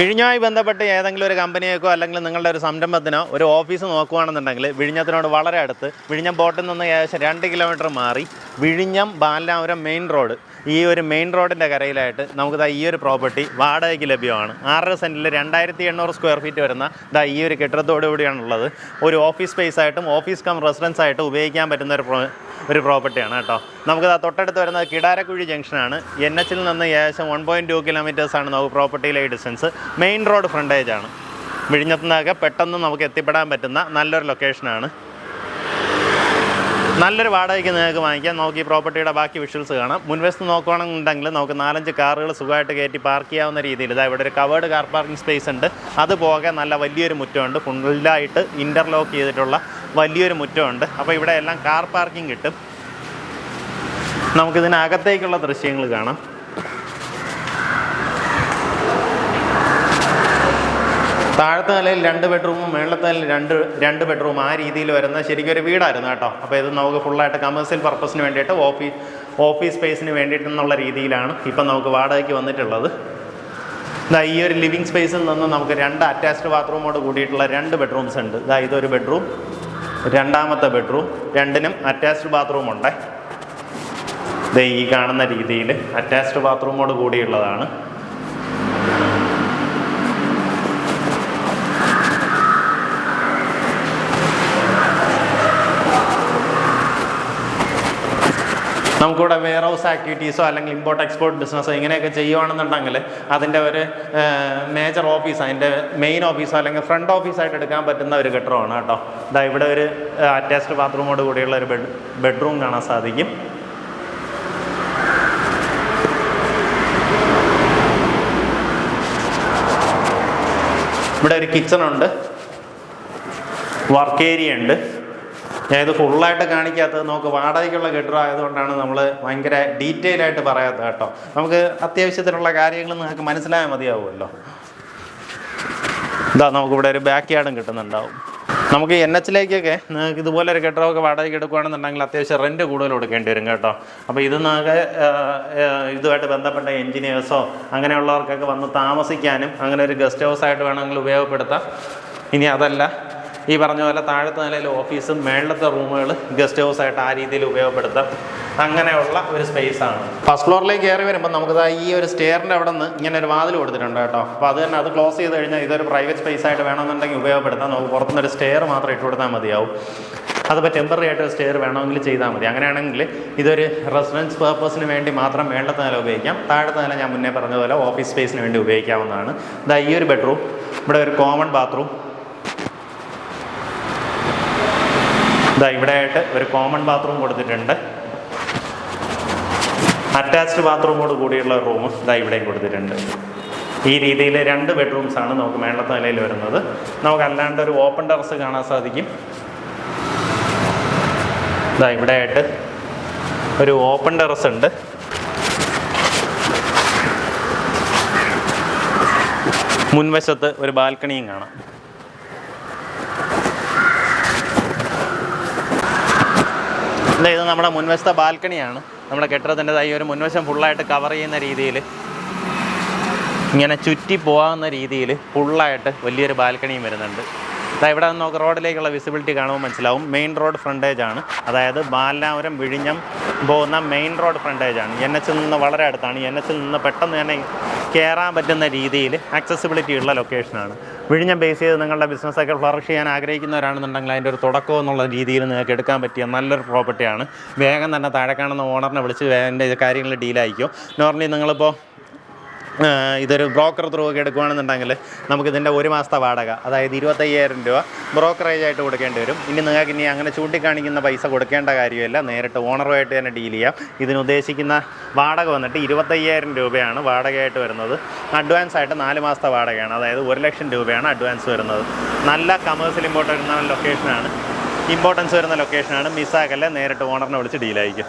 വിഴിഞ്ഞുമായി ബന്ധപ്പെട്ട് ഏതെങ്കിലും ഒരു കമ്പനിയേക്കോ അല്ലെങ്കിൽ നിങ്ങളുടെ ഒരു സംരംഭത്തിനോ ഒരു ഓഫീസ് നോക്കുകയാണെന്നുണ്ടെങ്കിൽ വിഴിഞ്ഞത്തിനോട് വളരെ അടുത്ത് വിഴിഞ്ഞം ബോട്ടിൽ നിന്ന് ഏകദേശം രണ്ട് കിലോമീറ്റർ മാറി വിഴിഞ്ഞം ബാലനാപുരം മെയിൻ റോഡ് ഈ ഒരു മെയിൻ റോഡിന്റെ കരയിലായിട്ട് നമുക്ക് ദാ ഈ ഒരു പ്രോപ്പർട്ടി വാടകയ്ക്ക് ലഭ്യമാണ്. ആറര സെന്റിൽ രണ്ടായിരത്തി എണ്ണൂറ് സ്ക്വയർ ഫീറ്റ് വരുന്ന ദാ ഈ ഒരു കെട്ടിടത്തോടു കൂടിയാണുള്ളത്. ഒരു ഓഫീസ് സ്പേസ് ആയിട്ടും ഓഫീസ് കം റെസിഡൻസ് ആയിട്ടും ഉപയോഗിക്കാൻ പറ്റുന്ന ഒരു ഒരു പ്രോപ്പർട്ടിയാണ് കേട്ടോ. നമുക്ക് തൊട്ടടുത്ത് വരുന്നത് കിടാരക്കുഴി ജംഗ്ഷനാണ് എൻ എച്ചിൽ നിന്ന് ഏകദേശം വൺ പോയിന്റ് ടു കിലോമീറ്റേഴ്സാണ് നമുക്ക് പ്രോപ്പർട്ടിയിലെ ഡിസ്റ്റൻസ് മെയിൻ റോഡ് ഫ്രണ്ടേജ് ആണ്. വിഴിഞ്ഞത്തു നിന്നൊക്കെ പെട്ടെന്ന് നമുക്ക് എത്തിപ്പെടാൻ പറ്റുന്ന നല്ലൊരു ലൊക്കേഷനാണ് നല്ലൊരു വാടകയ്ക്ക് നിങ്ങൾക്ക് വാങ്ങിക്കാം. നമുക്ക് ഈ പ്രോപ്പർട്ടിയുടെ ബാക്കി വിഷ്വൽസ് കാണാം. മുൻവശത്ത് നോക്കുകയാണെന്നുണ്ടെങ്കിൽ നമുക്ക് നാലഞ്ച് കാറുകൾ സുഖമായിട്ട് കയറ്റി പാർക്ക് ചെയ്യാവുന്ന രീതിയിൽ ഇതാ ഇവിടെ ഒരു കവേർഡ് കാർ പാർക്കിംഗ് സ്പേസ് ഉണ്ട്. അതുപോകെ നല്ല വലിയൊരു മുറ്റമുണ്ട്. ഫുള്ളായിട്ട് ഇന്റർലോക്ക് ചെയ്തിട്ടുള്ള വലിയൊരു മുറ്റമുണ്ട്. അപ്പോൾ ഇവിടെ എല്ലാം കാർ പാർക്കിംഗ് കിട്ടും. നമുക്കിതിനകത്തേക്കുള്ള ദൃശ്യങ്ങൾ കാണാം. താഴത്തെ നിലയിൽ രണ്ട് ബെഡ്റൂമും മേളത്തെ നിലയിൽ രണ്ട് രണ്ട് ബെഡ്റൂം ആ രീതിയിൽ വരുന്ന ശരിക്കും ഒരു വീടായിരുന്നു കേട്ടോ. അപ്പോൾ ഇത് നമുക്ക് ഫുള്ളായിട്ട് കമേഴ്സ്യൽ പർപ്പസിന് വേണ്ടിയിട്ട് ഓഫീസ് ഓഫീസ് സ്പേസിന് വേണ്ടിയിട്ടെന്നുള്ള രീതിയിലാണ് ഇപ്പം നമുക്ക് വാടകയ്ക്ക് വന്നിട്ടുള്ളത്. ഇതാ ഈ ഒരു ലിവിങ് സ്പേസിൽ നിന്ന് നമുക്ക് രണ്ട് അറ്റാച്ച്ഡ് ബാത്റൂമോട് കൂടിയിട്ടുള്ള രണ്ട് ബെഡ്റൂംസ് ഉണ്ട്. ഇതാ ഇതൊരു ബെഡ്റൂം രണ്ടാമത്തെ ബെഡ്റൂം രണ്ടിനും അറ്റാച്ച്ഡ് ബാത്റൂം ഉണ്ട്. ദേ ഈ കാണുന്ന രീതിയിൽ അറ്റാച്ച്ഡ് ബാത്റൂമോട് കൂടിയുള്ളതാണ്. നമുക്കിവിടെ വെയർ ഹൗസ് ആക്ടിവിറ്റീസോ അല്ലെങ്കിൽ ഇമ്പോർട്ട് എക്സ്പോർട്ട് ബിസിനസ്സോ ഇങ്ങനെയൊക്കെ ചെയ്യുവാണെന്നുണ്ടെങ്കിൽ അതിന്റെ ഒരു മേജർ ഓഫീസ് അതിന്റെ മെയിൻ ഓഫീസോ അല്ലെങ്കിൽ ഫ്രണ്ട് ഓഫീസായിട്ട് എടുക്കാൻ പറ്റുന്ന ഒരു കെട്ടിടമാണ് കേട്ടോ. ഇതാ ഇവിടെ ഒരു അറ്റാച്ച്ഡ് ബാത്റൂമോട് കൂടിയുള്ള ഒരു ബെഡ് ബെഡ്റൂം കാണാൻ സാധിക്കും. ഇവിടെ ഒരു കിച്ചൺ ഉണ്ട്. വർക്ക് ഏരിയ ഉണ്ട്. ഞാൻ ഇത് ഫുള്ളായിട്ട് കാണിക്കാത്തത് നമുക്ക് വാടകയ്ക്കുള്ള കെട്ടിടം ആയതുകൊണ്ടാണ് നമ്മൾ ഭയങ്കര ഡീറ്റെയിൽ ആയിട്ട് പറയാത്തത് കേട്ടോ. നമുക്ക് അത്യാവശ്യത്തിനുള്ള കാര്യങ്ങൾ നിങ്ങൾക്ക് മനസ്സിലായാൽ മതിയാവുമല്ലോ. ഇതാ നമുക്കിവിടെ ഒരു ബാക്ക് യാർഡും കിട്ടുന്നുണ്ടാവും. നമുക്ക് എൻ എച്ചിലേക്കൊക്കെ നിങ്ങൾക്ക് ഇതുപോലെ ഒരു കെട്ടിടമൊക്കെ വാടകയ്ക്ക് എടുക്കുകയാണെന്നുണ്ടെങ്കിൽ അത്യാവശ്യം റെന്റ് കൂടുതൽ കൊടുക്കേണ്ടി വരും കേട്ടോ. അപ്പോൾ ഇത് നിങ്ങൾക്ക് ഇതുമായിട്ട് ബന്ധപ്പെട്ട എൻജിനീയേഴ്സോ അങ്ങനെയുള്ളവർക്കൊക്കെ വന്ന് താമസിക്കാനും അങ്ങനെ ഒരു ഗസ്റ്റ് ഹൗസ് ആയിട്ട് വേണമെങ്കിൽ ഉപയോഗപ്പെടുത്താം. ഇനി അതല്ല ഈ പറഞ്ഞ പോലെ താഴത്തെ നിലയിൽ ഓഫീസും മേളത്തെ റൂമുകൾ ഗസ്റ്റ് ഹൗസ് ആയിട്ട് ആ രീതിയിൽ ഉപയോഗപ്പെടുത്താം. അങ്ങനെയുള്ള ഒരു സ്പേസ് ആണ്. ഫസ്റ്റ് ഫ്ലോറിലേക്ക് കയറി വരുമ്പോൾ നമുക്ക് ഈ ഒരു സ്റ്റെയറിന്റെ അവിടെ നിന്ന് ഇങ്ങനെ ഒരു വാതിൽ കൊടുത്തിട്ടുണ്ട് കേട്ടോ. അപ്പോൾ അത് തന്നെ അത് ക്ലോസ് ചെയ്ത് കഴിഞ്ഞാൽ ഇതൊരു പ്രൈവറ്റ് സ്പേസ് ആയിട്ട് വേണമെന്നുണ്ടെങ്കിൽ ഉപയോഗപ്പെടുത്താം. നമുക്ക് പുറത്തുനിന്ന് ഒരു സ്റ്റെയർ മാത്രം ഇട്ട് കൊടുത്താൽ മതിയാവും. അതിപ്പോൾ ടെമ്പററി ആയിട്ട് സ്റ്റെയർ വേണമെങ്കിൽ ചെയ്താൽ മതി. അങ്ങനെയാണെങ്കിൽ ഇതൊരു റെസിഡൻസ് പേർപ്പസിന് വേണ്ടി മാത്രം മേളത്തെ നില ഉപയോഗിക്കാം. താഴത്തെ നില ഞാൻ മുന്നേ പറഞ്ഞതുപോലെ ഓഫീസ് സ്പേസിന് വേണ്ടി ഉപയോഗിക്കാവുന്നതാണ്. ഇതാ ഈ ഒരു ബെഡ്റൂം ഇവിടെ ഒരു കോമൺ ബാത്റൂം ഇതാ ഇവിടെ ആയിട്ട് ഒരു കോമൺ ബാത്റൂം കൊടുത്തിട്ടുണ്ട്. അറ്റാച്ച്ഡ് ബാത്റൂമോട് കൂടിയുള്ള റൂം ഇതാ ഇവിടെയും കൊടുത്തിട്ടുണ്ട്. ഈ രീതിയിൽ രണ്ട് ബെഡ്റൂംസ് ആണ് നമുക്ക് മേളത്തെ നിലയിൽ വരുന്നത്. നമുക്ക് അല്ലാണ്ട് ഒരു ഓപ്പൺ ടെറസ് കാണാൻ സാധിക്കും. ഇതാ ഇവിടെ ആയിട്ട് ഒരു ഓപ്പൺ ടെറസ് ഉണ്ട്. മുൻവശത്ത് ഒരു ബാൽക്കണിയും കാണാം. ഇതാ നമ്മുടെ മുൻവശത്തെ ബാൽക്കണിയാണ്. നമ്മുടെ കെട്ടിടത്തിന്റെതായി ഒരു മുൻവശം ഫുള്ളായിട്ട് കവർ ചെയ്യുന്ന രീതിയിൽ ഇങ്ങനെ ചുറ്റി പോകാവുന്ന രീതിയിൽ ഫുള്ളായിട്ട് വലിയൊരു ബാൽക്കണിയും വരുന്നുണ്ട്. ഇവിടെ നമുക്ക് റോഡിലേക്കുള്ള വിസിബിലിറ്റി കാണുമ്പോൾ മനസ്സിലാവും. മെയിൻ റോഡ് ഫ്രണ്ടേജ് ആണ്. അതായത് ബാലനാപുരം വിഴിഞ്ഞം പോകുന്ന മെയിൻ റോഡ് ഫ്രണ്ടേജ് ആണ്. എൻ എച്ചിൽ നിന്ന് വളരെ അടുത്താണ്. എൻ എച്ചിൽ നിന്ന് പെട്ടെന്ന് തന്നെ കയറാൻ പറ്റുന്ന രീതിയിൽ ആക്സസിബിലിറ്റി ഉള്ള ലൊക്കേഷനാണ് വിഴിഞ്ഞം ബേസ് ചെയ്ത് നിങ്ങളുടെ ബിസിനസ്സൊക്കെ ഫ്ലറിഷ് ചെയ്യാൻ ആഗ്രഹിക്കുന്നവരാണെന്നുണ്ടെങ്കിൽ അതിന്റെ ഒരു തുടക്കം എന്നുള്ള രീതിയിൽ നിങ്ങൾക്ക് എടുക്കാൻ പറ്റിയ നല്ലൊരു പ്രോപ്പർട്ടിയാണ് വേഗം തന്നെ താഴെ കാണുന്ന ഓണറിനെ വിളിച്ച് ഇത് കാര്യങ്ങൾ ഡീലായിരിക്കും നോർമലി നിങ്ങളിപ്പോൾ ഇതൊരു ബ്രോക്കർ ത്രൂ ഒക്കെ എടുക്കുകയാണെന്നുണ്ടെങ്കിൽ നമുക്കിതിന്റെ ഒരു മാസത്തെ വാടക അതായത് ഇരുപത്തയ്യായിരം രൂപ ബ്രോക്കറേജ് ആയിട്ട് കൊടുക്കേണ്ടി വരും. ഇനി നിങ്ങൾക്ക് ഇനി അങ്ങനെ ചൂണ്ടിക്കാണിക്കുന്ന പൈസ കൊടുക്കേണ്ട കാര്യമില്ല. നേരിട്ട് ഓണറുമായിട്ട് തന്നെ ഡീൽ ചെയ്യാം. ഇതിനുദ്ദേശിക്കുന്ന വാടക വന്നിട്ട് ഇരുപത്തയ്യായിരം രൂപയാണ് വാടകയായിട്ട് വരുന്നത്. അഡ്വാൻസ് ആയിട്ട് നാല് മാസത്തെ വാടകയാണ്. അതായത് ഒരു ലക്ഷം രൂപയാണ് അഡ്വാൻസ് വരുന്നത്. നല്ല കമേഴ്സ്യൽ ഇമ്പോർട്ടന്റ് ലൊക്കേഷനാണ് ഇമ്പോർട്ടൻസ് വരുന്ന ലൊക്കേഷനാണ് മിസ്സാക്കല്ലേ? നേരിട്ട് ഓണറിനെ വിളിച്ച് ഡീലായിരിക്കും